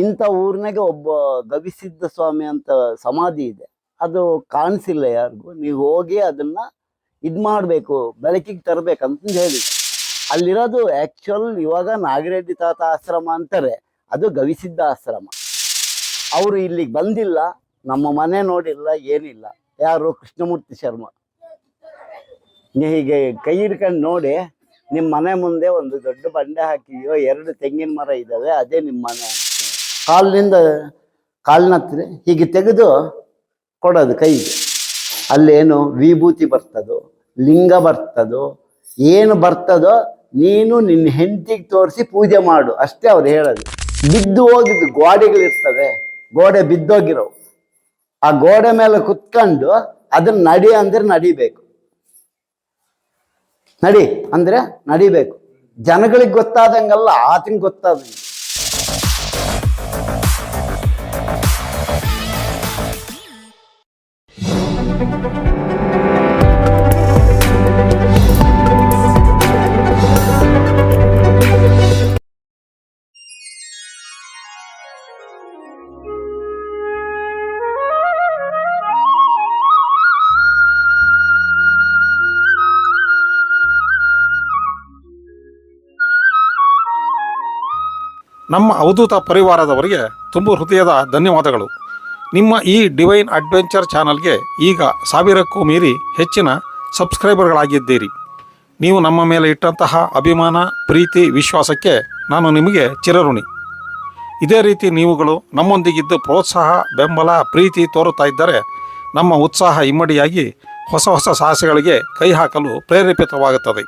ಇಂಥ ಊರಿನಾಗೆ ಒಬ್ಬ ಗವಿಸಿದ್ಧ ಸ್ವಾಮಿ ಅಂತ ಸಮಾಧಿ ಇದೆ. ಅದು ಕಾಣಿಸಿಲ್ಲ ಯಾರಿಗೂ. ನೀವು ಹೋಗಿ ಅದನ್ನ ಇದು ಮಾಡಬೇಕು, ಬೆಳಕಿಗೆ ತರಬೇಕಂತ ಹೇಳಿ ಅಲ್ಲಿರೋದು ಆಕ್ಚುಲ್ ಇವಾಗ ನಾಗರೆಡ್ಡಿ ತಾತ ಆಶ್ರಮ ಅಂತಾರೆ. ಅದು ಗವಿಸಿದ್ಧ ಆಶ್ರಮ. ಅವರು ಇಲ್ಲಿಗೆ ಬಂದಿಲ್ಲ, ನಮ್ಮ ಮನೆ ನೋಡಿಲ್ಲ, ಏನಿಲ್ಲ. ಯಾರು ಕೃಷ್ಣಮೂರ್ತಿ ಶರ್ಮ. ಹೀಗೆ ಕೈ ಹಿಡ್ಕೊಂಡು ನೋಡಿ ನಿಮ್ಮ ಮನೆ ಮುಂದೆ ಒಂದು ದೊಡ್ಡ ಬಂಡೆ ಹಾಕಿದೆಯೋ, ಎರಡು ತೆಂಗಿನ ಮರ ಇದ್ದಾವೆ ಅದೇ ನಿಮ್ಮ ಮನೆ. ಕಾಲಿನಿಂದ ಕಾಲಿನ ಹತ್ತಿರ ಹೀಗೆ ತೆಗೆದು ಕೊಡೋದು ಕೈಗೆ. ಅಲ್ಲೇನು ವಿಭೂತಿ ಬರ್ತದೋ, ಲಿಂಗ ಬರ್ತದೋ, ಏನು ಬರ್ತದೋ ನೀನು ನಿನ್ನ ಹೆಂಡತಿಗೆ ತೋರಿಸಿ ಪೂಜೆ ಮಾಡು. ಅಷ್ಟೇ ಅವ್ರು ಹೇಳೋದು. ಬಿದ್ದು ಹೋಗಿದ್ದು ಗೋಡೆಗಳಿರ್ತವೆ, ಗೋಡೆ ಬಿದ್ದೋಗಿರೋ ಆ ಗೋಡೆ ಮೇಲೆ ಕುತ್ಕೊಂಡು ಅದನ್ನ ನಡಿ ಅಂದ್ರೆ ನಡಿಬೇಕು. ನಡಿ ಅಂದ್ರೆ ನಡಿಬೇಕು. ಜನಗಳಿಗೆ ಗೊತ್ತಾದಂಗಲ್ಲ ಆತಂಗೆ ಗೊತ್ತಾದಂಗೆ. ನಮ್ಮ ಅವಧೂತ ಪರಿವಾರದವರಿಗೆ ತುಂಬ ಹೃದಯದ ಧನ್ಯವಾದಗಳು. ನಿಮ್ಮ ಈ ಡಿವೈನ್ ಅಡ್ವೆಂಚರ್ ಚಾನಲ್ಗೆ ಈಗ ಸಾವಿರಕ್ಕೂ ಮೀರಿ ಹೆಚ್ಚಿನ ಸಬ್ಸ್ಕ್ರೈಬರ್ಗಳಾಗಿದ್ದೀರಿ. ನೀವು ನಮ್ಮ ಮೇಲೆ ಇಟ್ಟಂತಹ ಅಭಿಮಾನ, ಪ್ರೀತಿ, ವಿಶ್ವಾಸಕ್ಕೆ ನಾನು ನಿಮಗೆ ಚಿರಋಣಿ. ಇದೇ ರೀತಿ ನೀವುಗಳು ನಮ್ಮೊಂದಿಗಿದ್ದು ಪ್ರೋತ್ಸಾಹ, ಬೆಂಬಲ, ಪ್ರೀತಿ ತೋರುತ್ತಾ ಇದ್ದರೆ ನಮ್ಮ ಉತ್ಸಾಹ ಇಮ್ಮಡಿಯಾಗಿ ಹೊಸ ಹೊಸ ಸಾಹಸಗಳಿಗೆ ಕೈ ಹಾಕಲು ಪ್ರೇರೇಪಿತವಾಗುತ್ತದೆ.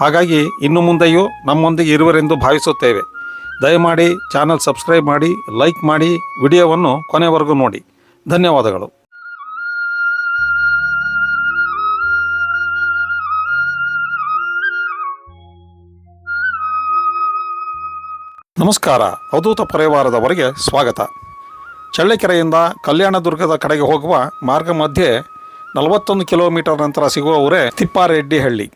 ಹಾಗಾಗಿ ಇನ್ನು ಮುಂದೆಯೂ ನಮ್ಮೊಂದಿಗೆ ಇರುವರೆಂದು ಭಾವಿಸುತ್ತೇವೆ. ದಯಮಾಡಿ ಚಾನಲ್ ಸಬ್ಸ್ಕ್ರೈಬ್ ಮಾಡಿ, ಲೈಕ್ ಮಾಡಿ, ವಿಡಿಯೋವನ್ನು ಕೊನೆವರೆಗೂ ನೋಡಿ. ಧನ್ಯವಾದಗಳು. ನಮಸ್ಕಾರ. ಅವಧೂತ ಪರಿವಾರದವರಿಗೆ ಸ್ವಾಗತ. ಚಳ್ಳಕೆರೆಯಿಂದ ಕಲ್ಯಾಣದುರ್ಗದ ಕಡೆಗೆ ಹೋಗುವ ಮಾರ್ಗ ಮಧ್ಯೆ ನಲವತ್ತೊಂದು ಕಿಲೋಮೀಟರ್ ನಂತರ ಸಿಗುವ ಊರೇ ತಿಪ್ಪಾರೆಡ್ಡಿಹಳ್ಳಿ.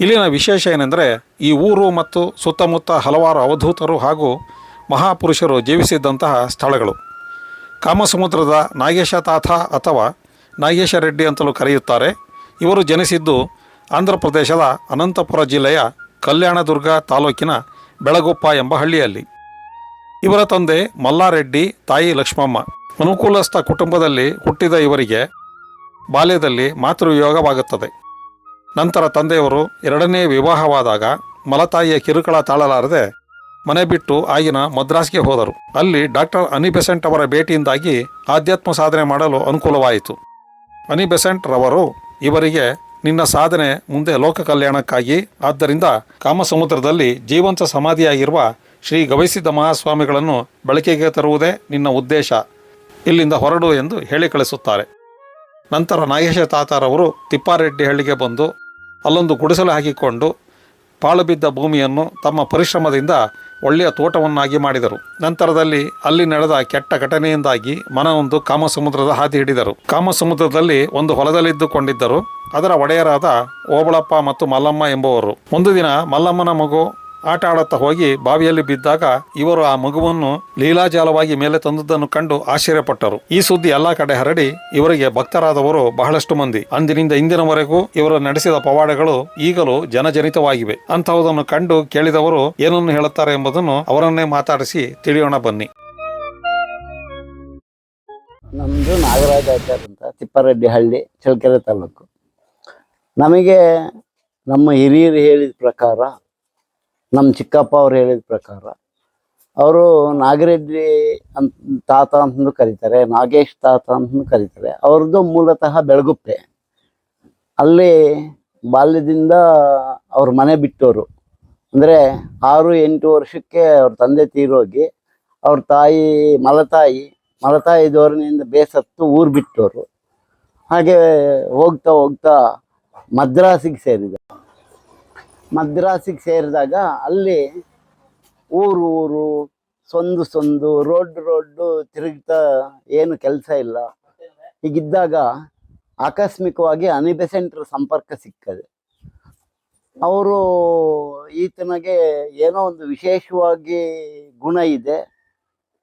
ಇಲ್ಲಿನ ವಿಶೇಷ ಏನೆಂದರೆ ಈ ಊರು ಮತ್ತು ಸುತ್ತಮುತ್ತ ಹಲವಾರು ಅವಧೂತರು ಹಾಗೂ ಮಹಾಪುರುಷರು ಜೀವಿಸಿದ್ದಂತಹ ಸ್ಥಳಗಳು. ಕಾಮಸಮುದ್ರದ ನಾಗೇಶ ತಾತ ಅಥವಾ ನಾಗೇಶ ರೆಡ್ಡಿ ಅಂತಲೂ ಕರೆಯುತ್ತಾರೆ. ಇವರು ಜನಿಸಿದ್ದು ಆಂಧ್ರ ಪ್ರದೇಶದ ಅನಂತಪುರ ಜಿಲ್ಲೆಯ ಕಲ್ಯಾಣದುರ್ಗ ತಾಲೂಕಿನ ಬೆಳಗೊಪ್ಪ ಎಂಬ ಹಳ್ಳಿಯಲ್ಲಿ. ಇವರ ತಂದೆ ಮಲ್ಲಾರೆಡ್ಡಿ, ತಾಯಿ ಲಕ್ಷ್ಮಮ್ಮ. ಅನುಕೂಲಸ್ಥ ಕುಟುಂಬದಲ್ಲಿ ಹುಟ್ಟಿದ ಇವರಿಗೆ ಬಾಲ್ಯದಲ್ಲಿ ಮಾತೃವಿಯೋಗವಾಗುತ್ತದೆ ನಂತರ ತಂದೆಯವರು ಎರಡನೇ ವಿವಾಹವಾದಾಗ ಮಲತಾಯಿಯ ಕಿರುಕಳ ತಾಳಲಾರದೆ ಮನೆ ಬಿಟ್ಟು ಆಗಿನ ಮದ್ರಾಸ್ಗೆ ಹೋದರು. ಅಲ್ಲಿ ಡಾಕ್ಟರ್ ಅನಿಬೆಸೆಂಟ್ ಅವರ ಭೇಟಿಯಿಂದಾಗಿ ಆಧ್ಯಾತ್ಮ ಸಾಧನೆ ಮಾಡಲು ಅನುಕೂಲವಾಯಿತು. ಅನಿಬೆಸೆಂಟ್ ರವರು ಇವರಿಗೆ, ನಿನ್ನ ಸಾಧನೆ ಮುಂದೆ ಲೋಕ ಕಲ್ಯಾಣಕ್ಕಾಗಿ, ಆದ್ದರಿಂದ ಕಾಮಸಮುದ್ರದಲ್ಲಿ ಜೀವಂತ ಸಮಾಧಿಯಾಗಿರುವ ಶ್ರೀ ಗವಿಸಿದ್ಧ ಮಹಾಸ್ವಾಮಿಗಳನ್ನು ಬೆಳಕಿಗೆ ತರುವುದೇ ನಿನ್ನ ಉದ್ದೇಶ. ಇಲ್ಲಿಂದ ಹೊರಡು ಎಂದು ಹೇಳಿ ಕಳಿಸುತ್ತಾರೆ. ನಂತರ ನಾಗೇಶ ತಾತಾರವರು ತಿಪ್ಪಾರೆಡ್ಡಿ ಹಳ್ಳಿಗೆ ಬಂದು ಅಲ್ಲೊಂದು ಗುಡಿಸಲು ಹಾಕಿಕೊಂಡು ಪಾಳು ಬಿದ್ದ ಭೂಮಿಯನ್ನು ತಮ್ಮ ಪರಿಶ್ರಮದಿಂದ ಒಳ್ಳೆಯ ತೋಟವನ್ನಾಗಿ ಮಾಡಿದರು. ನಂತರದಲ್ಲಿ ಅಲ್ಲಿ ನಡೆದ ಕೆಟ್ಟ ಘಟನೆಯಿಂದಾಗಿ ಮನವೊಂದು ಕಾಮಸಮುದ್ರದ ಹಾದಿ ಹಿಡಿದರು. ಕಾಮಸಮುದ್ರದಲ್ಲಿ ಒಂದು ಹೊಲದಲ್ಲಿದ್ದುಕೊಂಡಿದ್ದರು. ಅದರ ಒಡೆಯರಾದ ಓಬಳಪ್ಪ ಮತ್ತು ಮಲ್ಲಮ್ಮ ಎಂಬುವರು. ಒಂದು ದಿನ ಮಲ್ಲಮ್ಮನ ಮಗು ಆಟ ಆಡುತ್ತಾ ಹೋಗಿ ಬಾವಿಯಲ್ಲಿ ಬಿದ್ದಾಗ ಇವರು ಆ ಮಗುವನ್ನು ಲೀಲಾಜಾಲವಾಗಿ ಮೇಲೆ ತಂದದ್ದನ್ನು ಕಂಡು ಆಶ್ಚರ್ಯಪಟ್ಟರು. ಈ ಸುದ್ದಿ ಎಲ್ಲಾ ಕಡೆ ಹರಡಿ ಇವರಿಗೆ ಭಕ್ತರಾದವರು ಬಹಳಷ್ಟು ಮಂದಿ. ಅಂದಿನಿಂದ ಇಂದಿನವರೆಗೂ ಇವರು ನಡೆಸಿದ ಪವಾಡಗಳು ಈಗಲೂ ಜನಜನಿತವಾಗಿವೆ. ಅಂತಹುದನ್ನು ಕಂಡು ಕೇಳಿದವರು ಏನನ್ನು ಹೇಳುತ್ತಾರೆ ಎಂಬುದನ್ನು ಅವರನ್ನೇ ಮಾತಾಡಿಸಿ ತಿಳಿಯೋಣ ಬನ್ನಿ. ನಮ್ಮದು ನಾಗರಾಜಾಚಾರ್ ಅಂತ ತಿಪ್ಪಾರೆಡ್ಡಿ ಹಳ್ಳಿ ಚಳ್ಳಕೆರೆ ತಾಲೂಕು. ನಮಗೆ ನಮ್ಮ ಹಿರಿಯರು ಹೇಳಿದ ಪ್ರಕಾರ ನಮ್ಮ ಚಿಕ್ಕಪ್ಪ ಅವ್ರು ಹೇಳಿದ ಪ್ರಕಾರ, ಅವರು ನಾಗರೆಡ್ಡಿ ಅಂತ ತಾತ ಅಂತಂದು ಕರೀತಾರೆ, ನಾಗೇಶ್ ತಾತ ಅಂತಂದು ಕರೀತಾರೆ. ಅವ್ರದ್ದು ಮೂಲತಃ ಬೆಳಗುಪ್ಪೆ. ಅಲ್ಲಿ ಬಾಲ್ಯದಿಂದ ಅವ್ರ ಮನೆ ಬಿಟ್ಟವರು ಅಂದರೆ ಆರು, ಎಂಟು ವರ್ಷಕ್ಕೆ ಅವ್ರ ತಂದೆ ತೀರೋಗಿ, ಅವ್ರ ತಾಯಿ ಮಲತಾಯಿ ಮಲತಾಯಿ ಧೋರಣೆಯಿಂದ ಬೇಸತ್ತು ಊರು ಬಿಟ್ಟವರು ಹಾಗೆ ಹೋಗ್ತಾ ಹೋಗ್ತಾ ಮದ್ರಾಸಿಗೆ ಸೇರಿದ. ಮದ್ರಾಸಿಗೆ ಸೇರಿದಾಗ ಅಲ್ಲಿ ಊರು ಊರು, ಸೊಂದು ಸೊಂದು, ರೋಡ್ ರೋಡ್ ತಿರುಗ್ತಾ ಏನು ಕೆಲಸ ಇಲ್ಲ. ಹೀಗಿದ್ದಾಗ ಆಕಸ್ಮಿಕವಾಗಿ ಅನಿಬೆಸೆಂಟ್ರ ಸಂಪರ್ಕ ಸಿಕ್ಕದೆ ಅವರು ಈತನಿಗೆ ಏನೋ ಒಂದು ವಿಶೇಷವಾಗಿ ಗುಣ ಇದೆ.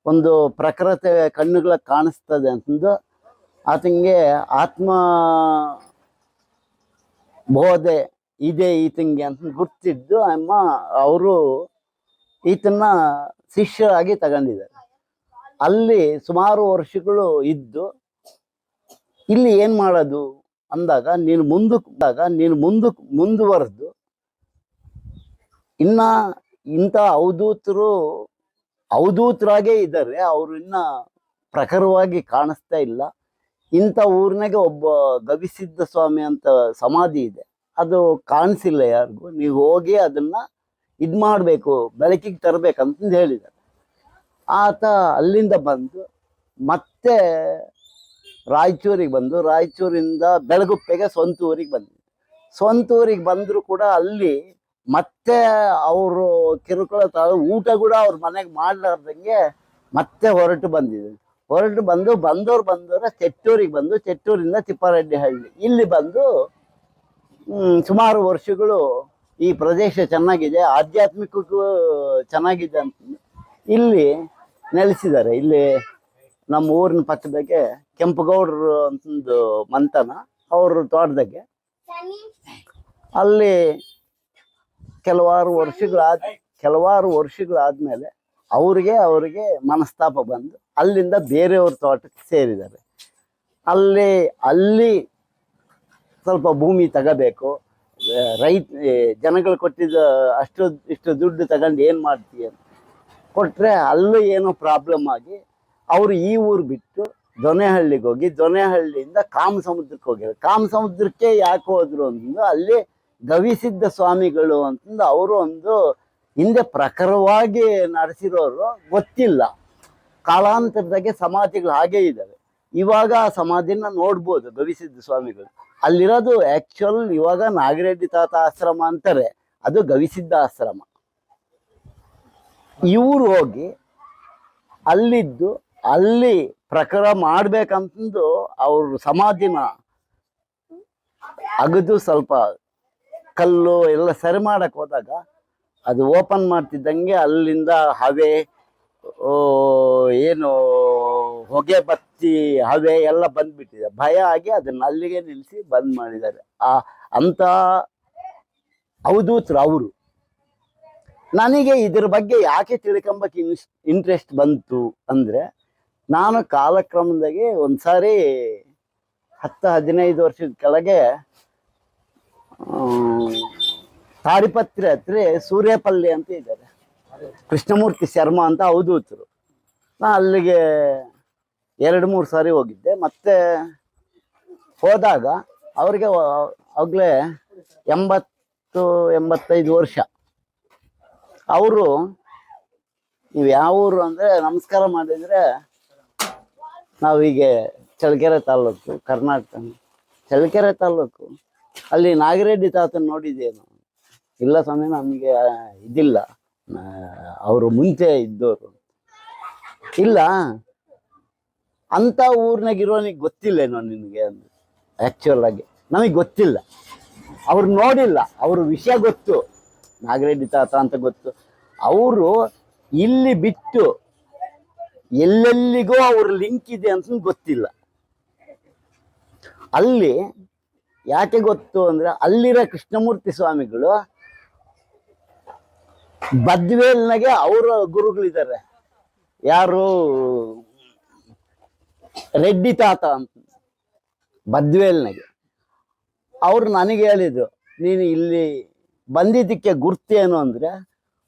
ಒಂದು ಪ್ರಕೃತಿ ಕಣ್ಣುಗಳ ಕಾಣಿಸ್ತದೆ ಅಂತಂದು ಆತನಿಗೆ ಆತ್ಮ ಬೋಧೆ ಇದೆ ಈತಂಗೆ ಅಂತ ಗುರ್ತಿದ್ದು ಅಮ್ಮ ಅವರು ಈತನ್ನ ಶಿಷ್ಯರಾಗಿ ತಗೊಂಡಿದ್ದಾರೆ. ಅಲ್ಲಿ ಸುಮಾರು ವರ್ಷಗಳು ಇದ್ದು, ಇಲ್ಲಿ ಏನ್ ಮಾಡೋದು ಅಂದಾಗ, ನೀನು ಮುಂದಕ್ಕೆ ಅಂದಾಗ ನೀನು ಮುಂದಕ್ಕೆ ಮುಂದುವರೆದು. ಇನ್ನ ಇಂಥ ಅವಧೂತರು ಅವಧೂತರಾಗೇ ಇದ್ದಾರೆ. ಅವರು ಇನ್ನ ಪ್ರಖರವಾಗಿ ಕಾಣಿಸ್ತಾ ಇಲ್ಲ. ಇಂಥ ಊರಿನಾಗೆ ಒಬ್ಬ ಗವಿಸಿದ್ಧ ಸ್ವಾಮಿ ಅಂತ ಸಮಾಧಿ ಇದೆ. ಅದು ಕಾಣಿಸಿಲ್ಲ ಯಾರಿಗೂ. ನೀವು ಹೋಗಿ ಅದನ್ನ ಇದ್ ಮಾಡಬೇಕು, ಬೆಳಕಿಗೆ ತರಬೇಕಂತಂದು ಹೇಳಿದ್ದಾರೆ. ಆತ ಅಲ್ಲಿಂದ ಬಂದು ಮತ್ತೆ ರಾಯಚೂರಿಗೆ ಬಂದು, ರಾಯಚೂರಿಂದ ಬೆಳಗುಪ್ಪೆಗೆ ಸ್ವಂತ ಊರಿಗೆ ಬಂದಿದೆ ಸ್ವಂತ ಊರಿಗೆ ಬಂದ್ರು ಕೂಡ ಅಲ್ಲಿ ಮತ್ತೆ ಅವರು ಕಿರುಕುಳ ತ ಊಟ ಕೂಡ ಅವ್ರ ಮನೆಗೆ ಮಾಡಲಾರ್ದಂಗೆ ಮತ್ತೆ ಹೊರಟು ಬಂದಿದೆ ಹೊರಟು ಬಂದು ಬಂದವ್ರು ಬಂದವ್ರೆ, ಚೆಟ್ಟೂರಿಗೆ ಬಂದು, ಚೆಟ್ಟೂರಿಂದ ತಿಪ್ಪಾರೆಡ್ಡಿ ಹಳ್ಳಿ. ಇಲ್ಲಿ ಬಂದು ಸುಮಾರು ವರ್ಷಗಳು ಈ ಪ್ರದೇಶ ಚೆನ್ನಾಗಿದೆ, ಆಧ್ಯಾತ್ಮಿಕಕ್ಕೂ ಚೆನ್ನಾಗಿದೆ ಅಂತ ಇಲ್ಲಿ ನೆಲೆಸಿದ್ದಾರೆ. ಇಲ್ಲಿ ನಮ್ಮ ಊರಿನ ಪಕ್ಕದಾಗೆ ಕೆಂಪಗೌಡರು ಅಂತಂದು ಮಂತನ, ಅವ್ರ ತೋಟದಾಗೆ ಅಲ್ಲಿ ಕೆಲವಾರು ವರ್ಷಗಳಾದ, ಕೆಲವಾರು ವರ್ಷಗಳಾದ್ಮೇಲೆ ಅವ್ರಿಗೆ ಅವರಿಗೆ ಮನಸ್ತಾಪ ಬಂದು ಅಲ್ಲಿಂದ ಬೇರೆಯವ್ರ ತೋಟಕ್ಕೆ ಸೇರಿದ್ದಾರೆ. ಅಲ್ಲಿ ಅಲ್ಲಿ ಸ್ವಲ್ಪ ಭೂಮಿ ತಗೋಬೇಕು. ರೈತ ಜನಗಳು ಕೊಟ್ಟಿದ್ದ ಅಷ್ಟು, ಇಷ್ಟು ದುಡ್ಡು ತಗೊಂಡು ಏನು ಮಾಡ್ತೀಯ ಕೊಟ್ಟರೆ ಅಲ್ಲೂ ಏನೋ ಪ್ರಾಬ್ಲಮ್ ಆಗಿ ಅವರು ಈ ಊರು ಬಿಟ್ಟು ದೊನೆಹಳ್ಳಿಗೆ ಹೋಗಿ, ದೊನೆಹಳ್ಳಿಯಿಂದ ಕಾಮ ಸಮುದ್ರಕ್ಕೆ ಹೋಗಿದ್ದಾರೆ. ಕಾಮ ಸಮುದ್ರಕ್ಕೆ ಯಾಕೆ ಹೋದ್ರು ಅಂತಂದು ಅಲ್ಲಿ ಗವಿಸಿದ್ಧ ಸ್ವಾಮಿಗಳು ಅಂತಂದು ಅವರು ಒಂದು ಹಿಂದೆ ಪ್ರಖರವಾಗಿ ನಡೆಸಿರೋರು ಗೊತ್ತಿಲ್ಲ. ಕಾಲಾಂತರದಾಗೆ ಸಮಾಧಿಗಳು ಹಾಗೇ ಇದ್ದಾವೆ ಇವಾಗ ಆ ಸಮಾಧಿನ ನೋಡ್ಬೋದು ಗವಿಸಿದ್ಧ ಸ್ವಾಮಿಗಳು. ಅಲ್ಲಿರೋದು ಆಕ್ಚುಯಲ್ ಇವಾಗ ನಾಗರೆಡ್ಡಿ ತಾತ ಆಶ್ರಮ ಅಂತಾರೆ. ಅದು ಗವಿಸಿದ್ಧ ಆಶ್ರಮ. ಇವರು ಹೋಗಿ ಅಲ್ಲಿದ್ದು ಅಲ್ಲಿ ಪ್ರಕಾರ ಮಾಡ್ಬೇಕಂತಂದು ಅವ್ರ ಸಮಾಧಿನ ಅಗದು ಸ್ವಲ್ಪ ಕಲ್ಲು ಎಲ್ಲ ಸರಿ ಮಾಡಕ್ ಹೋದಾಗ ಅದು ಓಪನ್ ಮಾಡ್ತಿದ್ದಂಗೆ ಅಲ್ಲಿಂದ ಹವೆ ಏನು ಹೊಗೆ ಬತ್ತಿ, ಹವೆ ಎಲ್ಲ ಬಂದ್ಬಿಟ್ಟಿದೆ. ಭಯ ಆಗಿ ಅದನ್ನ ಅಲ್ಲಿಗೆ ನಿಲ್ಲಿಸಿ ಬಂದ್ ಮಾಡಿದ್ದಾರೆ. ಆ, ಅಂತ ಅವಧೂತರು ಅವರು. ನನಗೆ ಇದ್ರ ಬಗ್ಗೆ ಯಾಕೆ ತಿಳ್ಕೊಂಬಕ್ಕೆ ಇಂಟ್ರೆಸ್ಟ್ ಬಂತು ಅಂದ್ರೆ, ನಾನು ಕಾಲಕ್ರಮದಾಗೆ ಒಂದ್ಸಾರಿ ಹತ್ತು, ಹದಿನೈದು ವರ್ಷದ ಕೆಳಗೆ ತಾಡಿಪತ್ರಿ ಹತ್ರ ಸೂರ್ಯಪಲ್ಲಿ ಅಂತ ಇದ್ದಾರೆ. ಕೃಷ್ಣಮೂರ್ತಿ ಶರ್ಮಾ ಅಂತ ಅವಧೂತರು ನಾನು ಅಲ್ಲಿಗೆ ಎರಡು ಮೂರು ಸಾರಿ ಹೋಗಿದ್ದೆ. ಮತ್ತೆ ಹೋದಾಗ ಅವ್ರಿಗೆ ಆಗಲೇ ಎಂಬತ್ತು, ಎಂಬತ್ತೈದು ವರ್ಷ. ಅವರು ನೀವು ಯಾವ ಊರು ಅಂದರೆ ನಮಸ್ಕಾರ ಮಾಡಿದರೆ ನಾವೀಗ ಚಳ್ಳಕೆರೆ ತಾಲೂಕು ಕರ್ನಾಟಕ, ಚಳ್ಳಕೆರೆ ತಾಲೂಕು ಅಲ್ಲಿ ನಾಗರೆಡ್ಡಿ ತಾತನ ನೋಡಿದ್ದೇನು. ಇಲ್ಲ ಸ್ವಾಮಿ, ನಮಗೆ ಇದಿಲ್ಲ. ಅವರು ಮುಂಚೆ ಇದ್ದವರು ಇಲ್ಲ. ಅಂತ ಗೊತ್ತಿಲ್ಲ ಗೊತ್ತಿಲ್ಲೇನೋ ನಿನಗೆ ಅಂದ್ರೆ ಆ್ಯಕ್ಚುಲ್ ಆಗಿ. ನಮಗೆ ಗೊತ್ತಿಲ್ಲ. ಅವ್ರು ನೋಡಿಲ್ಲ. ಅವ್ರ ವಿಷಯ ಗೊತ್ತು. ನಾಗರೆಡ್ಡಿ ತಾತ ಅಂತ ಗೊತ್ತು. ಅವರು ಇಲ್ಲಿ ಬಿಟ್ಟು ಎಲ್ಲೆಲ್ಲಿಗೋ ಅವ್ರ ಲಿಂಕ್ ಇದೆ ಅಂತ ಗೊತ್ತಿಲ್ಲ. ಅಲ್ಲಿ ಯಾಕೆ ಗೊತ್ತು ಅಂದ್ರೆ ಅಲ್ಲಿರೋ ಕೃಷ್ಣಮೂರ್ತಿ ಸ್ವಾಮಿಗಳು ಬದ್ವೇಲ್ನಾಗೆ ಅವರ ಗುರುಗಳಿದ್ದಾರೆ. ಯಾರು? ರೆಡ್ಡಿ ತಾತ ಅಂತ. ಬದ್ವೇಲ್ನಾಗೆ. ಅವ್ರು ನನಗೆ ಹೇಳಿದ್ರು ನೀನು ಇಲ್ಲಿ ಬಂದಿದ್ದಕ್ಕೆ ಗುರ್ತೇನು ಅಂದರೆ,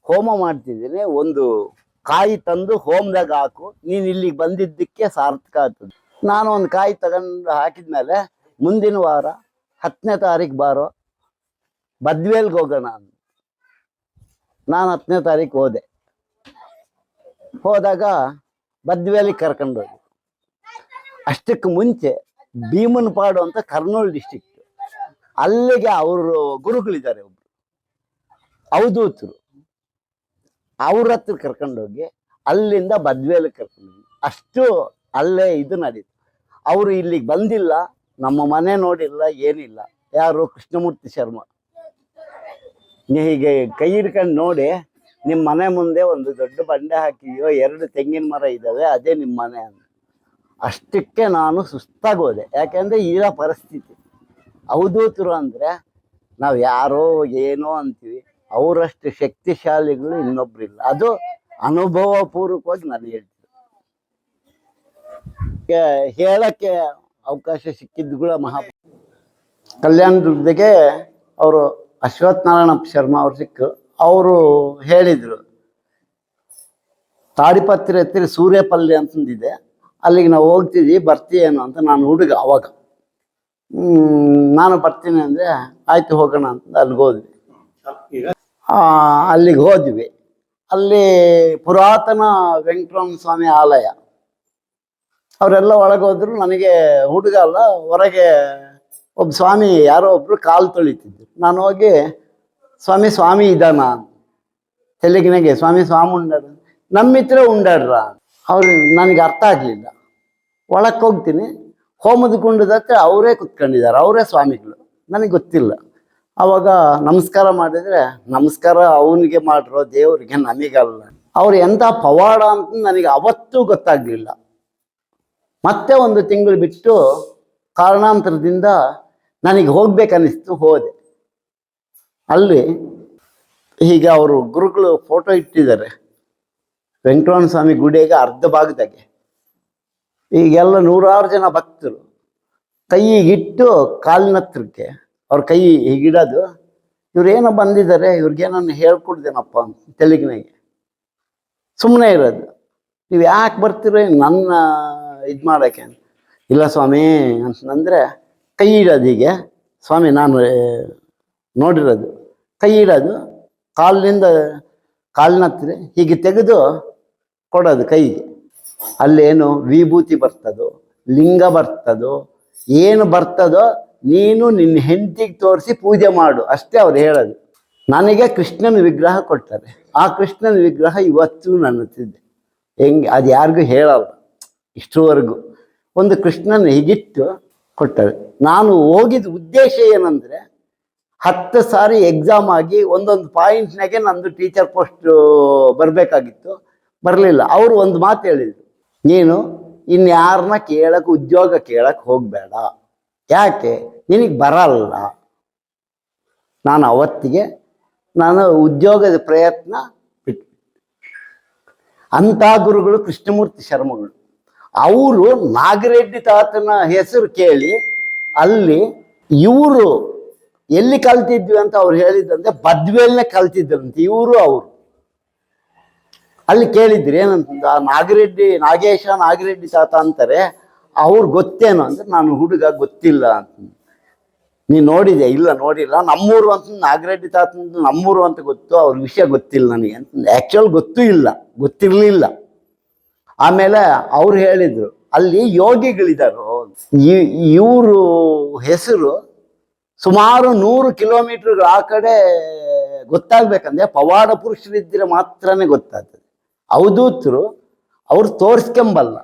ಹೋಮ ಮಾಡ್ತಿದ್ದೀನಿ, ಒಂದು ಕಾಯಿ ತಂದು ಹೋಮದಾಗ ಹಾಕು, ನೀನು ಇಲ್ಲಿಗೆ ಬಂದಿದ್ದಕ್ಕೆ ಸಾರ್ಥಕ ಆಗ್ತದೆ. ನಾನು ಒಂದು ಕಾಯಿ ತಗೊಂಡು ಹಾಕಿದ್ಮೇಲೆ ಮುಂದಿನ ವಾರ ಹತ್ತನೇ ತಾರೀಕು ಬಾರೋ, ಬದ್ವೇಲ್ಗೆ ಹೋಗೋಣ ಅಂದ ನಾನು ಹತ್ತನೇ ತಾರೀಕು ಹೋದೆ. ಹೋದಾಗ ಬದ್ವೇಲಿಗೆ ಕರ್ಕೊಂಡು ಹೋಗಿ ಅಷ್ಟಕ್ಕೆ ಮುಂಚೆ ಭೀಮನಪಾಡು ಅಂತ ಕರ್ನೂಲ್ ಡಿಸ್ಟಿಕ್ ಅಲ್ಲಿಗೆ ಅವರು ಗುರುಗಳಿದ್ದಾರೆ ಒಬ್ರು. ಅವಧೂತರು ಅವ್ರ ಹತ್ರ ಕರ್ಕೊಂಡೋಗಿ ಅಲ್ಲಿಂದ ಬದ್ವೇಲಿಗೆ ಕರ್ಕೊಂಡೋಗಿ ಅಷ್ಟು ಅಲ್ಲೇ ಇದು ನಡೀತು. ಅವರು ಇಲ್ಲಿಗೆ ಬಂದಿಲ್ಲ, ನಮ್ಮ ಮನೆ ನೋಡಿಲ್ಲ, ಏನಿಲ್ಲ. ಯಾರು ಕೃಷ್ಣಮೂರ್ತಿ ಶರ್ಮಾ. ಹೀಗೆ ಕೈ ಹಿಡ್ಕೊಂಡು ನೋಡಿ ನಿಮ್ಮ ಮನೆ ಮುಂದೆ ಒಂದು ದೊಡ್ಡ ಬಂಡೆ ಹಾಕಿದೆಯೋ, ಎರಡು ತೆಂಗಿನ ಮರ ಇದ್ದಾವೆ ಅದೇ ನಿಮ್ಮ ಮನೆ ಅಂತ. ಅಷ್ಟಕ್ಕೆ ನಾನು ಸುಸ್ತಾಗಿ ಹೋದೆ. ಯಾಕೆಂದರೆ ಇರೋ ಪರಿಸ್ಥಿತಿ. ಅವಧೂತರು ಅಂದರೆ, ನಾವು ಯಾರೋ ಏನೋ ಅಂತೀವಿ, ಅವರಷ್ಟು ಶಕ್ತಿಶಾಲಿಗಳು ಇನ್ನೊಬ್ರಿಲ್ಲ. ಅದು ಅನುಭವಪೂರ್ವಕವಾಗಿ ನಾನು ಹೇಳ್ತೀನಿ. ಹೇಳಕ್ಕೆ ಅವಕಾಶ ಸಿಕ್ಕಿದ್ದು ಕೂಡ ಮಹಾ ಕಲ್ಯಾಣ ಅವರು ಅಶ್ವಥ್ ನಾರಾಯಣ ಶರ್ಮಾ ಅವ್ರು ಸಿಕ್ಕು. ಅವರು ಹೇಳಿದರು, ತಾಡಿಪತ್ರಿ ಹತ್ತಿರ ಸೂರ್ಯಪಲ್ಲಿ ಅಂತಂದಿದೆ, ಅಲ್ಲಿಗೆ ನಾವು ಹೋಗ್ತಿದ್ವಿ ಬರ್ತೀಯೇನು ಅಂತ ನಾನು ಹುಡುಗ ಅವಾಗ. ನಾನು ಬರ್ತೀನಿ ಅಂದರೆ ಆಯ್ತು ಹೋಗೋಣ ಅಂತ ಅಲ್ಲಿಗೆ ಹೋದ್ವಿ. ಅಲ್ಲಿಗೆ ಹೋದ್ವಿ. ಅಲ್ಲಿ ಪುರಾತನ ವೆಂಕಟರಮಣ ಸ್ವಾಮಿ ಆಲಯ. ಅವರೆಲ್ಲ ಒಳಗೆ ಹೋದ್ರು, ನನಗೆ ಹುಡುಗ ಅಲ್ಲ, ಹೊರಗೆ ಒಬ್ಬ ಸ್ವಾಮಿ ಯಾರೋ ಒಬ್ರು ಕಾಲು ತೊಳಿತಿದ್ರು. ನಾನು ಹೋಗಿ, ಸ್ವಾಮಿ ಸ್ವಾಮಿ ಇದ್ದಾನ ತೆಲುಗಿನಾಗೆ, ಸ್ವಾಮಿ ಸ್ವಾಮಿ ಉಂಡಾಡ ನಮ್ಮಿತ್ರ ಉಂಡಾಡ್ರ? ಅವ್ರು ನನಗೆ ಅರ್ಥ ಆಗಲಿಲ್ಲ. ಒಳಕ್ಕೆ ಹೋಗ್ತೀನಿ. ಹೋಮದ ಕುಂಡದ ಅವರೇ ಕುತ್ಕೊಂಡಿದ್ದಾರೆ. ಅವರೇ ಸ್ವಾಮಿಗಳು. ನನಗೆ ಗೊತ್ತಿಲ್ಲ. ಅವಾಗ ನಮಸ್ಕಾರ ಮಾಡಿದ್ರೆ, ನಮಸ್ಕಾರ ಅವನಿಗೆ ಮಾಡಿರೋ ದೇವರಿಗೆ ನಮಗಲ್ಲ. ಅವ್ರು ಎಂಥ ಪವಾಡ ಅಂತ ನನಗೆ ಅವತ್ತೂ ಗೊತ್ತಾಗಲಿಲ್ಲ. ಮತ್ತೆ ಒಂದು ತಿಂಗಳು ಬಿಟ್ಟು ಕಾರಣಾಂತರದಿಂದ ನನಗೆ ಹೋಗ್ಬೇಕನ್ನಿಸ್ತು, ಹೋದೆ. ಅಲ್ಲಿ ಈಗ ಅವರು ಗುರುಗಳು ಫೋಟೋ ಇಟ್ಟಿದ್ದಾರೆ. ವೆಂಕಟರಮಣ ಸ್ವಾಮಿ ಗುಡಿಯಾಗ ಅರ್ಧ ಭಾಗದಾಗೆ. ಈಗೆಲ್ಲ ನೂರಾರು ಜನ ಭಕ್ತರು. ಕೈಗಿಟ್ಟು ಕಾಲಿನ ಹತ್ರಕ್ಕೆ ಅವ್ರ ಕೈ ಹೀಗಿಡೋದು ಇವ್ರೇನೋ ಬಂದಿದ್ದಾರೆ, ಇವ್ರಿಗೇನನ್ನು ಹೇಳ್ಕೊಡ್ದೇನಪ್ಪ ಅಂತ ತೆಲುಗಿನಾಗೆ. ಸುಮ್ಮನೆ ಇರೋದು. ನೀವು ಯಾಕೆ ಬರ್ತೀರೋ, ನನ್ನ ಇದು ಮಾಡೋಕ್ಕೆ ಅಂತ. ಇಲ್ಲ ಸ್ವಾಮಿ ಅಂತಂದರೆ ಕೈ ಇಡೋದು ಹೀಗೆ. ಸ್ವಾಮಿ, ನಾನು ನೋಡಿರೋದು. ಕೈ ಇಡೋದು, ಕಾಲಿನಿಂದ ಕಾಲಿನ ಹತ್ತಿರ ಹೀಗೆ ತೆಗೆದು ಕೊಡೋದು ಕೈಗೆ. ಅಲ್ಲೇನು ವಿಭೂತಿ ಬರ್ತದೋ, ಲಿಂಗ ಬರ್ತದೋ, ಏನು ಬರ್ತದೋ ನೀನು ನಿನ್ನ ಹೆಂಡತಿಗೆ ತೋರಿಸಿ ಪೂಜೆ ಮಾಡು. ಅಷ್ಟೇ ಅವ್ರು ಹೇಳೋದು. ನನಗೆ ಕೃಷ್ಣನ ವಿಗ್ರಹ ಕೊಡ್ತಾರೆ ಆ ಕೃಷ್ಣನ ವಿಗ್ರಹ ಇವತ್ತು ನನ್ನ ಹತ್ತಿದ್ದೆ ಹೆಂಗೆ, ಅದು ಯಾರಿಗೂ ಹೇಳಲ್ಲ. ಇಷ್ಟರವರೆಗೂ ಒಂದು ಕೃಷ್ಣನ ಹಿಗಿಟ್ಟು ಕೊಟ್ಟರೆ. ನಾನು ಹೋಗಿದ ಉದ್ದೇಶ ಏನಂದರೆ, ಹತ್ತು ಸಾರಿ ಎಕ್ಸಾಮ್ ಆಗಿ ಒಂದೊಂದು ಪಾಯಿಂಟ್ನಾಗೆ ನಂದು ಟೀಚರ್ ಪೋಸ್ಟ್ ಬರಬೇಕಾಗಿತ್ತು. ಬರಲಿಲ್ಲ. ಅವರು ಒಂದು ಮಾತು ಹೇಳಿದರು. ನೀನು ಇನ್ಯಾರನ್ನ ಕೇಳಕ್ಕೆ ಉದ್ಯೋಗ ಕೇಳಕ್ಕೆ ಹೋಗಬೇಡ. ಯಾಕೆ? ನಿನಗೆ ಬರಲ್ಲ. ನಾನು ಅವತ್ತಿಗೆ ನಾನು ಉದ್ಯೋಗದ ಪ್ರಯತ್ನ ಬಿಟ್ಟು ಅಂಥ ಗುರುಗಳು ಕೃಷ್ಣಮೂರ್ತಿ ಶರ್ಮಗಳು. ಅವರು ನಾಗರೆಡ್ಡಿ ತಾತನ ಹೆಸರು ಕೇಳಿ ಅಲ್ಲಿ ಇವರು ಎಲ್ಲಿ ಕಲ್ತಿದ್ವಿ ಅಂತ ಅವ್ರು ಹೇಳಿದ್ದಂತೆ ಬದ್ವೇಲ್ನೇ ಕಲ್ತಿದ್ರಂತೆ, ಇವರು ಅವರು. ಅಲ್ಲಿ ಕೇಳಿದ್ರಿ ಏನಂತ ನಾಗರೆಡ್ಡಿ, ನಾಗೇಶ ನಾಗರೆಡ್ಡಿ ತಾತ ಅಂತಾರೆ, ಅವ್ರು ಗೊತ್ತೇನು ಅಂದ್ರೆ ನಾನು ಹುಡುಗ ಗೊತ್ತಿಲ್ಲ ಅಂತ. ನೀ ನೋಡಿದೆ ಇಲ್ಲ, ನೋಡಿಲ್ಲ. ನಮ್ಮೂರು ಅಂತ, ನಾಗರೆಡ್ಡಿ ತಾತ ನಮ್ಮೂರು ಅಂತ ಗೊತ್ತು, ಅವ್ರ ವಿಷಯ ಗೊತ್ತಿಲ್ಲ ನನಗೆ ಅಂತ. ಆ್ಯಕ್ಚುಲ್ ಗೊತ್ತೂ ಇಲ್ಲ, ಗೊತ್ತಿರಲಿಲ್ಲ. ಆಮೇಲೆ ಅವ್ರು ಹೇಳಿದ್ರು, ಅಲ್ಲಿ ಯೋಗಿಗಳಿದ್ದಾರೆ ಇವರು ಹೆಸರು ಸುಮಾರು ನೂರು ಕಿಲೋಮೀಟರ್ ಆ ಕಡೆ ಗೊತ್ತಾಗ್ಬೇಕಂದ್ರೆ ಪವಾಡ ಪುರುಷರಿದ್ದರೆ ಮಾತ್ರನೇ ಗೊತ್ತಾಗ್ತದೆ. ಅವಧೂತರು ಅವ್ರು ತೋರಿಸ್ಕೊಂಬಲ್ಲ,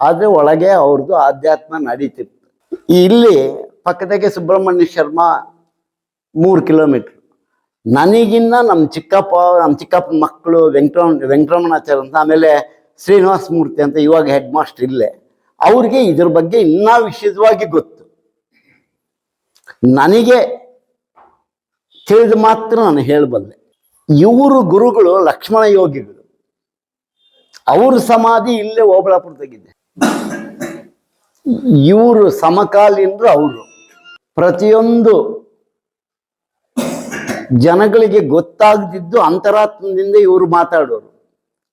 ಆದರೆ ಒಳಗೆ ಅವ್ರದ್ದು ಆಧ್ಯಾತ್ಮ ನಡೀತಿತ್ತು. ಇಲ್ಲಿ ಪಕ್ಕದಾಗೆ ಸುಬ್ರಹ್ಮಣ್ಯ ಶರ್ಮಾ ಮೂರು ಕಿಲೋಮೀಟ್ರ್. ನನಗಿನ್ನ ನಮ್ಮ ಚಿಕ್ಕಪ್ಪ ನಮ್ಮ ಚಿಕ್ಕಪ್ಪನ ಮಕ್ಕಳು ವೆಂಕಟ ವೆಂಕಟರಮಣಾಚಾರ್ಯ ಅಂತ ಆಮೇಲೆ ಶ್ರೀನಿವಾಸ ಮೂರ್ತಿ ಅಂತ ಇವಾಗ ಹೆಡ್ ಮಾಸ್ಟರ್ ಇಲ್ಲೇ. ಅವ್ರಿಗೆ ಇದ್ರ ಬಗ್ಗೆ ಇನ್ನೂ ವಿಶೇಷವಾಗಿ ಗೊತ್ತು. ನನಗೆ ತಿಳಿದು ಮಾತ್ರ ನಾನು ಹೇಳಬಲ್ಲೆ. ಇವರು ಗುರುಗಳು ಲಕ್ಷ್ಮಣ ಯೋಗಿಗಳು. ಅವ್ರ ಸಮಾಧಿ ಇಲ್ಲೇ ಓಬಳಾಪುರದಾಗಿದೆ ಇವರು ಸಮಕಾಲೀನರು ಅವರು. ಪ್ರತಿಯೊಂದು ಜನಗಳಿಗೆ ಗೊತ್ತಾಗದಿದ್ದು ಅಂತರಾತ್ಮದಿಂದ ಇವರು ಮಾತಾಡೋರು.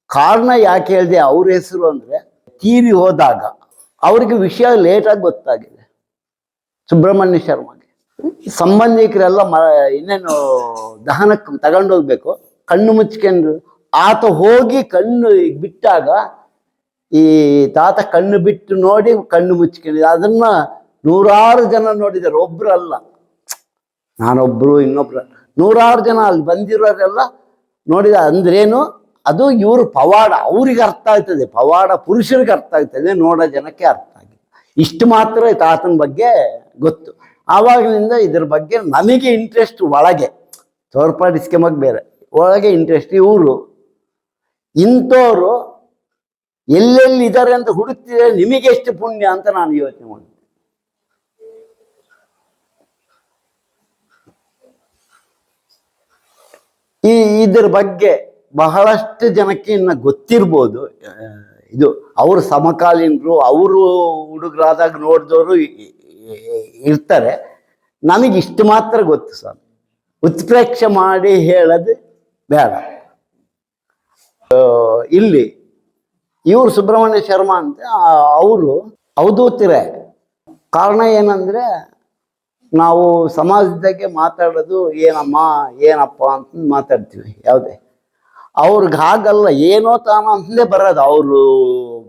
ಕಾರಣ ಯಾಕೆ ಹೇಳಿದೆ ಅವ್ರ ಹೆಸರು ಅಂದ್ರೆ ತೀರಿ ಹೋದಾಗ ಅವರಿಗೆ ವಿಷಯ ಲೇಟಾಗಿ ಗೊತ್ತಾಗಿದೆ. ಸುಬ್ರಹ್ಮಣ್ಯ ಶರ್ಮಗೆ. ಸಂಬಂಧಿಕರೆಲ್ಲ ಮ, ಇನ್ನೇನು ದಹನಕ್ಕೆ ತಗೊಂಡೋಗ್ಬೇಕು ಕಣ್ಣು ಮುಚ್ಕೊಂಡು ಆತ ಹೋಗಿ ಕಣ್ಣು ಬಿಟ್ಟಾಗ ಈ ತಾತ ಕಣ್ಣು ಬಿಟ್ಟು ನೋಡಿ ಕಣ್ಣು ಮುಚ್ಕೊಂಡಿದ್ದ ಅದನ್ನ ನೂರಾರು ಜನ ನೋಡಿದ್ದಾರೆ. ಒಬ್ರು ಅಲ್ಲ ನಾನೊಬ್ರು ಇನ್ನೊಬ್ರು. ನೂರಾರು ಜನ ಅಲ್ಲಿ ಬಂದಿರೋರೆಲ್ಲ ನೋಡಿದ ಅಂದ್ರೇನು ಅದು ಇವರು ಪವಾಡ, ಅವ್ರಿಗೆ ಅರ್ಥ ಆಯ್ತದೆ ಪವಾಡ ಪುರುಷರಿಗೆ ಅರ್ಥ ಆಯ್ತದೆ ನೋಡೋ ಜನಕ್ಕೆ ಅರ್ಥ ಆಗಿದೆ ಇಷ್ಟು ಮಾತ್ರ ತಾತನ ಬಗ್ಗೆ ಗೊತ್ತು. ಆವಾಗಲಿಂದ ಇದ್ರ ಬಗ್ಗೆ ನನಗೆ ಇಂಟ್ರೆಸ್ಟ್ ಒಳಗೆ. ತೋರ್ಪಡಿಸ್ಕೊಂಬಕ್ ಬೇರೆ. ಒಳಗೆ ಇಂಟ್ರೆಸ್ಟ್ ಇವರು. ಇಂಥವ್ರು ಎಲ್ಲೆಲ್ಲಿ ಇದ್ದಾರೆ ಅಂತ ಹುಡುಕ್ತಿದ್ರೆ ನಿಮಗೆ ಎಷ್ಟು ಪುಣ್ಯ ಅಂತ ನಾನು ಯೋಚನೆ ಮಾಡಿದೆ ಈ ಇದ್ರ ಬಗ್ಗೆ ಬಹಳಷ್ಟು ಜನಕ್ಕೆ ಇನ್ನು ಗೊತ್ತಿರ್ಬೋದು. ಇದು ಅವರು ಸಮಕಾಲೀನರು, ಅವರು ಹುಡುಗರಾದಾಗ ನೋಡಿದವರು ಇರ್ತಾರೆ. ನನಗೆ ಇಷ್ಟು ಮಾತ್ರ ಗೊತ್ತು ಸ್ವಾಮಿ. ಉತ್ಪ್ರೇಕ್ಷೆ ಮಾಡಿ ಹೇಳೋದು ಬೇಡ. ಇಲ್ಲಿ ಇವರು ಸುಬ್ರಹ್ಮಣ್ಯ ಶರ್ಮಾ ಅಂತ ಅವರು ಅವಧೂತಿರೇ ಕಾರಣ ಏನಂದರೆ ನಾವು ಸಮಾಜದಾಗೆ ಮಾತಾಡೋದು ಏನಮ್ಮ, ಏನಪ್ಪ ಅಂತ ಮಾತಾಡ್ತೀವಿ ಯಾವುದೇ. ಅವ್ರಿಗೆ ಹಾಗಲ್ಲ, ಏನೋ ತಾನೋ ಅಂತಲೇ ಬರೋದು. ಅವರು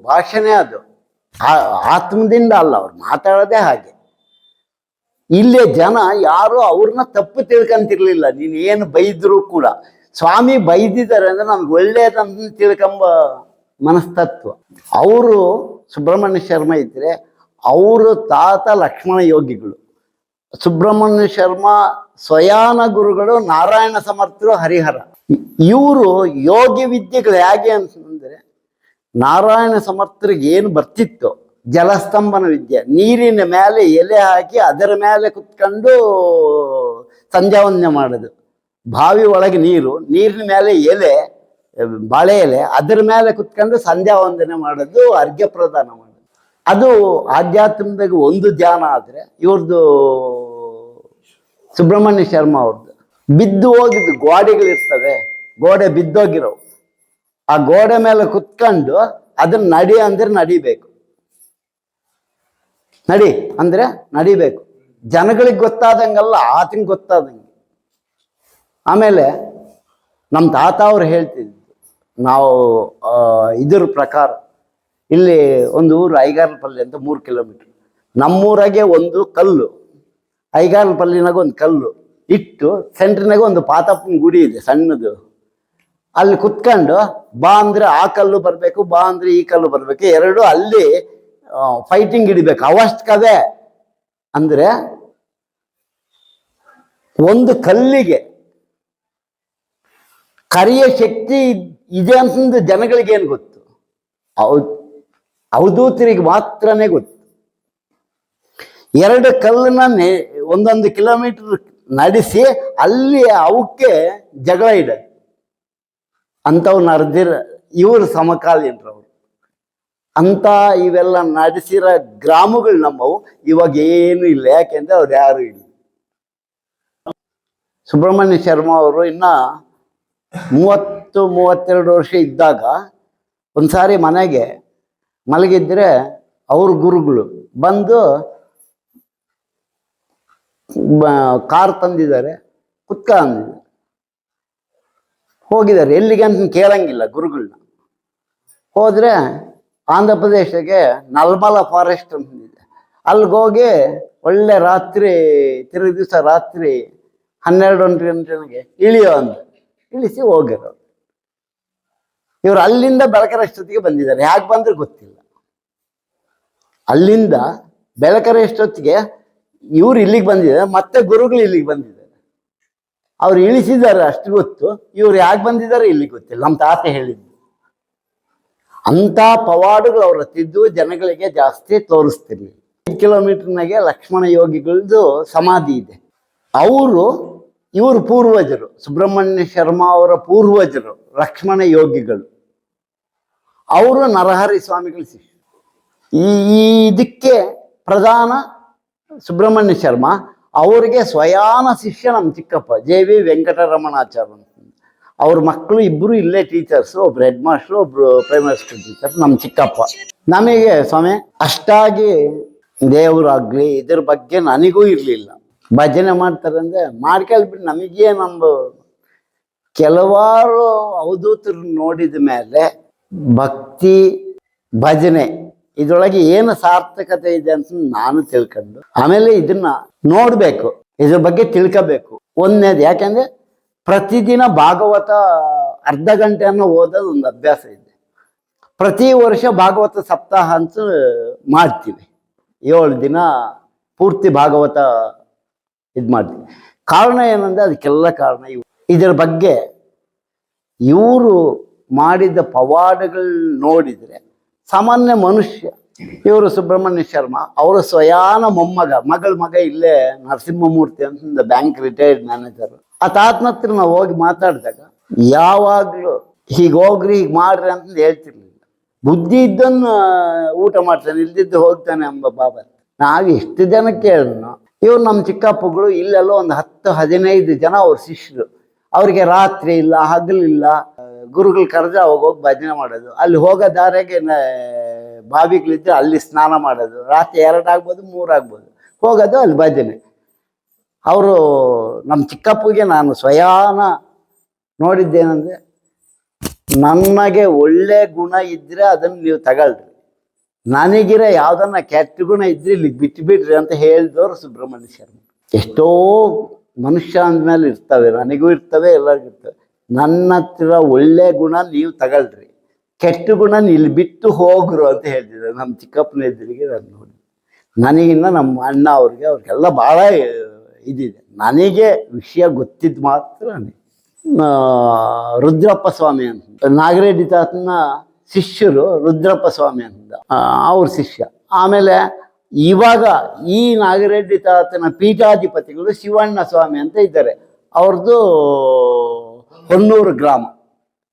ಭಾಷೆನೇ ಅದು. ಆತ್ಮದಿಂದ ಅಲ್ಲ, ಅವ್ರು ಮಾತಾಡೋದೇ ಹಾಗೆ. ಇಲ್ಲೇ ಜನ ಯಾರು ಅವ್ರನ್ನ ತಪ್ಪು ತಿಳ್ಕೊಂತಿರ್ಲಿಲ್ಲ. ನೀನು ಏನು ಬೈದ್ರು ಕೂಡ. ಸ್ವಾಮಿ ಬೈದಿದ್ದಾರೆ ಅಂದರೆ ನಮ್ಗೆ ಒಳ್ಳೇದಂತ ತಿಳ್ಕೊಂಬ ಮನಸ್ತತ್ವ. ಅವರು ಸುಬ್ರಹ್ಮಣ್ಯ ಶರ್ಮ ಇದ್ರೆ ಅವರು ತಾತ ಲಕ್ಷ್ಮಣ ಯೋಗಿಗಳು. ಸುಬ್ರಹ್ಮಣ್ಯ ಶರ್ಮಾ ಸ್ವಯಾನ ಗುರುಗಳು ನಾರಾಯಣ ಸಮರ್ಥರು ಹರಿಹರ. ಇವರು ಯೋಗಿ ವಿದ್ಯೆಗಳು ಹೇಗೆ ಅಂತಂದರೆ ನಾರಾಯಣ ಸಮರ್ಥರಿಗೆ ಏನು ಬರ್ತಿತ್ತು? ಜಲಸ್ತಂಭನ ವಿದ್ಯೆ. ನೀರಿನ ಮೇಲೆ ಎಲೆ ಹಾಕಿ ಅದರ ಮೇಲೆ ಕುತ್ಕೊಂಡು ಸಂಧ್ಯಾ ವಂದನೆ ಮಾಡೋದು. ಬಾವಿ ಒಳಗೆ ನೀರು, ನೀರಿನ ಮೇಲೆ ಎಲೆ, ಬಾಳೆ ಎಲೆ, ಅದರ ಮೇಲೆ ಕುತ್ಕೊಂಡು ಸಂಧ್ಯಾ ವಂದನೆ ಮಾಡೋದು ಅರ್ಘ್ಯ ಪ್ರದಾನ ಮಾಡೋದು. ಅದು ಆಧ್ಯಾತ್ಮದಾಗ ಒಂದು ಧ್ಯಾನ ಆದರೆ ಇವ್ರದ್ದು ಸುಬ್ರಹ್ಮಣ್ಯ ಶರ್ಮಾ ಅವ್ರದ್ದು ಬಿದ್ದು ಹೋಗಿದ್ದು ಗೋಡೆಗಳಿರ್ತವೆ, ಗೋಡೆ ಬಿದ್ದೋಗಿರೋ ಆ ಗೋಡೆ ಮೇಲೆ ಕುತ್ಕೊಂಡು ಅದನ್ನ ನಡಿ ಅಂದ್ರೆ ನಡಿಬೇಕು. ನಡಿ ಅಂದ್ರೆ ನಡಿಬೇಕು. ಜನಗಳಿಗೆ ಗೊತ್ತಾದಂಗಲ್ಲ ಆತಂಗೆ ಗೊತ್ತಾದಂಗೆ. ಆಮೇಲೆ ನಮ್ಮ ತಾತ ಅವ್ರು ಹೇಳ್ತಿದ್ರು, ನಾವು ಇದ್ರ ಪ್ರಕಾರ ಇಲ್ಲಿ ಒಂದು ಊರು ಐಗಾರಪಲ್ಲಿ ಅಂತ ಮೂರು ಕಿಲೋಮೀಟ್ರ್ ನಮ್ಮೂರಾಗೆ ಒಂದು ಕಲ್ಲು. ಐಗಾರಪಲ್ಲಿನಾಗ ಒಂದು ಕಲ್ಲು. ಇಟ್ಟು ಸೆಂಟ್ರಿನಾಗ ಒಂದು ಪಾತಪ್ಪನ ಗುಡಿ ಇದೆ, ಸಣ್ಣದು. ಅಲ್ಲಿ ಕುತ್ಕೊಂಡು ಬಾ ಅಂದ್ರೆ ಆ ಕಲ್ಲು ಬರಬೇಕು, ಬಾ ಅಂದ್ರೆ ಈ ಕಲ್ಲು ಬರಬೇಕು. ಎರಡು ಅಲ್ಲಿ ಫೈಟಿಂಗ್ ಹಿಡಿಬೇಕು. ಅವಷ್ಟು ಕದೆ ಅಂದ್ರೆ ಒಂದು ಕಲ್ಲಿಗೆ ಕರಿಯ ಶಕ್ತಿ ಇದೆ ಅಂತಂದು ಜನಗಳಿಗೆ ಏನು ಗೊತ್ತು? ಅವ್ ಅವಧೂತರಿಗೆ ಮಾತ್ರನೇ ಗೊತ್ತು. ಎರಡು ಕಲ್ಲನ್ನ ಒಂದೊಂದು ಕಿಲೋಮೀಟರ್ ನಡೆಸಿ ಅಲ್ಲಿ ಅವಕ್ಕೆ ಜಗಳ ಇಡ ಅಂಥವು ನಡೆದಿರ ಇವರು ಸಮಕಾಲೀನರು ಅಂತ ಇವೆಲ್ಲ ನಡೆಸಿರೋ ಗ್ರಾಮಗಳು ನಮ್ಮವು, ಇವಾಗ ಏನು ಇಲ್ಲ. ಯಾಕೆಂದ್ರೆ ಅವ್ರು ಯಾರು ಇಲ್ಲ. ಸುಬ್ರಹ್ಮಣ್ಯ ಶರ್ಮಾ ಅವರು ಇನ್ನ ಮೂವತ್ತು, ಮೂವತ್ತೆರಡು ವರ್ಷ ಇದ್ದಾಗ ಒಂದ್ಸಾರಿ ಮನೆಗೆ ಮಲಗಿದ್ರೆ ಅವ್ರ ಗುರುಗಳು ಬಂದು ಕಾರ್ ತಂದಿದ್ದಾರೆ, ಕುತ್ಕ ಹೋಗಿದ್ದಾರೆ. ಎಲ್ಲಿಗೆ ಅಂತ ಕೇಳಂಗಿಲ್ಲ ಗುರುಗಳನ್ನ ಹೋದ್ರೆ ಆಂಧ್ರ ಪ್ರದೇಶಕ್ಕೆ ನಲ್ಮಲ ಫಾರೆಸ್ಟ್ ಅಂತಿದೆ ಅಲ್ಲಿಗೆ ಹೋಗಿ ಒಳ್ಳೆ ರಾತ್ರಿ, ತಿರುಗಿ ದಿವಸ ರಾತ್ರಿ ಹನ್ನೆರಡು ಒಂದು ಗಂಟೆಗೆ ಇಳಿಯೋ ಅಂತ. ಇಳಿಸಿ ಹೋಗಿರೋ ಇವರು ಅಲ್ಲಿಂದ ಬೆಳಕರಷ್ಟೊತ್ತಿಗೆ ಬಂದಿದ್ದಾರೆ. ಯಾಕೆ ಬಂದ್ರೆ ಗೊತ್ತಿಲ್ಲ. ಅಲ್ಲಿಂದ ಬೆಳಕರಷ್ಟೊತ್ತಿಗೆ ಇವ್ರು ಇಲ್ಲಿಗೆ ಬಂದಿದ್ದಾರೆ, ಮತ್ತೆ ಗುರುಗಳು ಇಲ್ಲಿಗೆ ಬಂದಿದ್ದಾರೆ. ಅವ್ರು ಇಳಿಸಿದ್ದಾರೆ ಅಷ್ಟು ಗೊತ್ತು, ಇವ್ರು ಯಾಕೆ ಬಂದಿದ್ದಾರೆ ಇಲ್ಲಿಗೆ ಗೊತ್ತಿಲ್ಲ ನಮ್ಮ ತಾತ ಹೇಳಿದ್ದು. ಅಂತ ಪವಾಡುಗಳು ಅವ್ರ ತಿದ್ದು ಜನಗಳಿಗೆ ಜಾಸ್ತಿ ತೋರಿಸ್ತಿರ್ಲಿಲ್ಲ. ಐದು ಕಿಲೋಮೀಟರ್ನಾಗೆ ಲಕ್ಷ್ಮಣ ಯೋಗಿಗಳದ್ದು ಸಮಾಧಿ ಇದೆ. ಅವರು, ಇವರು ಪೂರ್ವಜರು, ಸುಬ್ರಹ್ಮಣ್ಯ ಶರ್ಮಾ ಅವರ ಪೂರ್ವಜರು, ಲಕ್ಷ್ಮಣ ಯೋಗಿಗಳು. ಅವರು ನರಹರಿ ಸ್ವಾಮಿಗಳ ಶಿಷ್ಯ. ಈ ಇದಕ್ಕೆ ಪ್ರಧಾನ ಸುಬ್ರಹ್ಮಣ್ಯ ಶರ್ಮ ಅವರಿಗೆ ಸ್ವಯಾನ ಶಿಷ್ಯ ನಮ್ಮ ಚಿಕ್ಕಪ್ಪ, ಜೆ ವಿ ವೆಂಕಟರಮಣಾಚಾರ್ಯ. ಅಂತ ಅವ್ರ ಮಕ್ಕಳು ಇಬ್ಬರು ಇಲ್ಲೇ ಟೀಚರ್ಸ್ ಒಬ್ರು ಹೆಡ್ ಮಾಸ್ಟ್ರು ಒಬ್ರು ಪ್ರೈಮರಿ ಸ್ಕೂಲ್ ಟೀಚರ್ ನಮ್ಮ ಚಿಕ್ಕಪ್ಪ. ನಮಗೆ ಸ್ವಾಮಿ, ಅಷ್ಟಾಗಿ ದೇವರಾಗ್ಲಿ, ಇದ್ರ ಬಗ್ಗೆ ನನಗೂ ಇರಲಿಲ್ಲ. ಭಜನೆ ಮಾಡ್ತಾರೆ ಅಂದ್ರೆ ಮಾಡ್ಕೊಳ್ಬಿಟ್ಟು ನಮಗೆ ನಮ್ಮ ಕೆಲವಾರು ಅವಧೂತರು ನೋಡಿದ ಮೇಲೆ ಭಕ್ತಿ, ಭಜನೆ ಇದ್ರೊಳಗೆ ಏನು ಸಾರ್ಥಕತೆ ಇದೆ ಅಂತ ನಾನು ತಿಳ್ಕೊಂಡು ಆಮೇಲೆ ಇದನ್ನ ನೋಡಬೇಕು. ಇದ್ರ ಬಗ್ಗೆ ತಿಳ್ಕೋಬೇಕು. ಒಂದನೇದು ಯಾಕಂದ್ರೆ ಪ್ರತಿದಿನ ಭಾಗವತ ಅರ್ಧ ಗಂಟೆಯನ್ನು ಓದೋದು ಒಂದು ಅಭ್ಯಾಸ ಇದೆ. ಪ್ರತಿ ವರ್ಷ ಭಾಗವತ ಸಪ್ತಾಹ ಅಂತ ಮಾಡ್ತೀವಿ. ಏಳು ದಿನ ಪೂರ್ತಿ ಭಾಗವತ ಇದು ಮಾಡ್ತೀವಿ. ಕಾರಣ ಏನಂದ್ರೆ ಅದಕ್ಕೆಲ್ಲ ಕಾರಣ ಇವು. ಇದರ ಬಗ್ಗೆ ಇವರು ಮಾಡಿದ ಪವಾಡಗಳು ನೋಡಿದರೆ ಸಾಮಾನ್ಯ ಮನುಷ್ಯ. ಇವರು ಸುಬ್ರಹ್ಮಣ್ಯ ಶರ್ಮ. ಅವರು ಸ್ವಯಾನ ಮೊಮ್ಮಗ. ಮಗಳ ಮಗ ಇಲ್ಲೇ ನರಸಿಂಹಮೂರ್ತಿ ಅಂತ ಬ್ಯಾಂಕ್ ರಿಟೈರ್ಡ್ ಮ್ಯಾನೇಜರ್ ಆ ತಾತನ ಹತ್ರ ನಾವು ಹೋಗಿ ಮಾತಾಡಿದಾಗ, ಯಾವಾಗಲೂ ಹೀಗೆ ಹೋಗ್ರಿ, ಹೀಗೆ ಮಾಡ್ರಿ ಅಂತ ಹೇಳ್ತಿರ್ಲಿಲ್ಲ. ಬುದ್ಧಿ ಇದ್ದನ್ನು ಊಟ ಮಾಡ್ತಾನೆ, ಇಲ್ದಿದ್ದು ಹೋಗ್ತಾನೆ ಎಂಬ ಬಾಬಾ ನಾವು ಎಷ್ಟು ಜನಕ್ಕೆ ಕೇಳಿದ್ನು ಇವ್ರು ನಮ್ಮ ಚಿಕ್ಕಪ್ಪಗಳು ಇಲ್ಲೆಲ್ಲೋ ಒಂದು ಹತ್ತು ಹದಿನೈದು ಜನ ಅವ್ರ ಶಿಷ್ಯರು. ಅವ್ರಿಗೆ ರಾತ್ರಿ ಇಲ್ಲ, ಹಗಲಿಲ್ಲ ಗುರುಗಳು ಕರೆದ್ರೆ ಅವಾಗ ಹೋಗಿ ಭಜನೆ ಮಾಡೋದು. ಅಲ್ಲಿ ಹೋಗೋ ದಾರಿಗೆ ಬಾವಿಗಳಿದ್ರೆ ಅಲ್ಲಿ ಸ್ನಾನ ಮಾಡೋದು. ರಾತ್ರಿ ಎರಡು ಆಗ್ಬೋದು, ಮೂರು ಆಗ್ಬೋದು. ಹೋಗೋದು ಅಲ್ಲಿ ಭಜನೆ. ಅವರು ನಮ್ಮ ಚಿಕ್ಕಪ್ಪಗೆ ನಾನು ಸ್ವಯಾನ ನೋಡಿದ್ದೇನೆಂದ್ರೆ ನನಗೆ ಒಳ್ಳೆ ಗುಣ ಇದ್ರೆ ಅದನ್ನು ನೀವು ತಗೊಳ್ರಿ. ನನಗಿರ ಯಾವ್ದನ್ನ ಕೆಟ್ಟ ಗುಣ ಇದ್ರೆ ಇಲ್ಲಿ ಬಿಟ್ಬಿಡ್ರಿ ಅಂತ ಹೇಳಿದವರು ಸುಬ್ರಹ್ಮಣ್ಯ ಶರ್ಮ. ಎಷ್ಟೋ ಮನುಷ್ಯ ಅಂದ್ಮೇಲೆ ಇರ್ತವೆ, ನನಗೂ ಇರ್ತವೆ, ಎಲ್ಲರಿಗೂ ಇರ್ತವೆ. ನನ್ನ ಹತ್ರ ಒಳ್ಳೆ ಗುಣ ನೀವು ತಗೊಳ್ರಿ. ಕೆಟ್ಟ ಗುಣ ಇಲ್ಲಿ ಬಿಟ್ಟು ಹೋಗ್ರು ಅಂತ ಹೇಳ್ತಿದ್ರು ನಮ್ಮ ಚಿಕ್ಕಪ್ಪನ ಎದುರಿಗೆ ನಾನು ನೋಡಿ. ನನಗಿನ್ನ ನಮ್ಮ ಅಣ್ಣ ಅವ್ರಿಗೆ ಅವ್ರಿಗೆಲ್ಲ ಭಾಳ ಇದಿದೆ. ನನಗೆ ವಿಷಯ ಗೊತ್ತಿದ್ದು ಮಾತ್ರ ರುದ್ರಪ್ಪ ಸ್ವಾಮಿ ಅಂತ ನಾಗರೆಡ್ಡಿ ತಾತನ ಶಿಷ್ಯರು ರುದ್ರಪ್ಪ ಸ್ವಾಮಿ ಅಂತ ಅವ್ರ ಶಿಷ್ಯ. ಆಮೇಲೆ ಇವಾಗ ಈ ನಾಗರೆಡ್ಡಿ ತಾತನ ಪೀಠಾಧಿಪತಿಗಳು ಶಿವಣ್ಣ ಸ್ವಾಮಿ ಅಂತ ಇದ್ದಾರೆ. ಅವ್ರದ್ದು ಹೊನ್ನೂರು ಗ್ರಾಮ.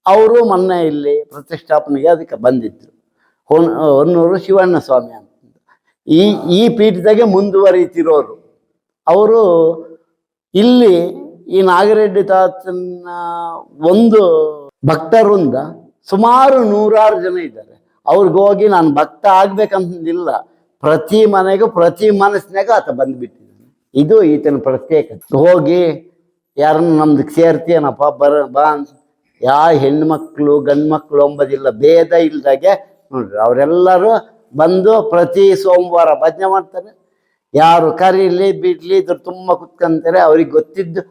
ಅವರು ಮೊನ್ನೆ ಇಲ್ಲಿ ಪ್ರತಿಷ್ಠಾಪನೆಗೆ ಅದಕ್ಕೆ ಬಂದಿದ್ದರು ಹೊನ್, ಹೊನ್ನೂರು ಶಿವಣ್ಣ ಸ್ವಾಮಿ ಅಂತ. ಈ ಈ ಪೀಠದಾಗೆ ಮುಂದುವರಿತಿರೋರು. ಅವರು ಇಲ್ಲಿ ಈ ನಾಗರೆಡ್ಡಿ ತಾತನ ಒಂದು ಭಕ್ತರಿಂದ ಸುಮಾರು ನೂರಾರು ಜನ ಇದ್ದಾರೆ. ಅವ್ರಿಗೋಗಿ ನಾನು ಭಕ್ತ ಆಗ್ಬೇಕಂತಿಲ್ಲ ಪ್ರತಿ ಮನೆಗೂ, ಪ್ರತಿ ಮನಸ್ಸಿನಾಗ ಆತ ಬಂದ್ಬಿಟ್ಟಿದ್ದಾನೆ. ಇದು ಈತನ ಪ್ರತ್ಯೇಕತೆ. ಹೋಗಿ ಯಾರನ್ನ ನಮ್ದು ಸೇರ್ತೀಯನಪ್ಪ, ಬರ, ಬಾ ಅಂತ. ಯಾ ಹೆಣ್ಮಕ್ಳು ಗಂಡು ಮಕ್ಳು ಅಂಬೋದಿಲ್ಲ, ಭೇದ ಇಲ್ದಾಗೆ ನೋಡ್ರಿ, ಅವರೆಲ್ಲರೂ ಬಂದು ಪ್ರತಿ ಸೋಮವಾರ ಭಜನೆ ಮಾಡ್ತಾರೆ. ಯಾರು ಕರೀಲಿ, ಬಿಡ್ಲಿ, ಇದ್ರ ತುಂಬ ಕುತ್ಕೊಂತಾರೆ. ಅವ್ರಿಗೆ ಗೊತ್ತಿದ್ದು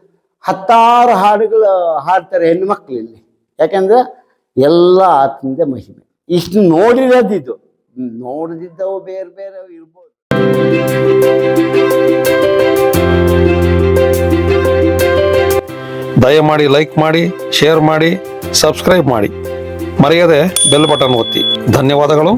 ಹತ್ತಾರು ಹಾಡುಗಳು ಹಾಡ್ತಾರೆ ಹೆಣ್ಮಕ್ಳು ಇಲ್ಲಿ. ಯಾಕಂದ್ರೆ ಎಲ್ಲ ಆತಂದೆ ಮಹಿಮೆ. ಇಷ್ಟು ನೋಡಿರೋದಿದು. ನೋಡಿದ್ದವು ಬೇರೆ ಬೇರೆ ಇರ್ಬೋದು. ದಯಮಾಡಿ ಲೈಕ್ ಮಾಡಿ ಶೇರ್ ಮಾಡಿ ಸಬ್ಸ್ಕ್ರೈಬ್ ಮಾಡಿ. ಮರೆಯದೆ ಬೆಲ್ ಬಟನ್ ಒತ್ತಿ. ಧನ್ಯವಾದಗಳು.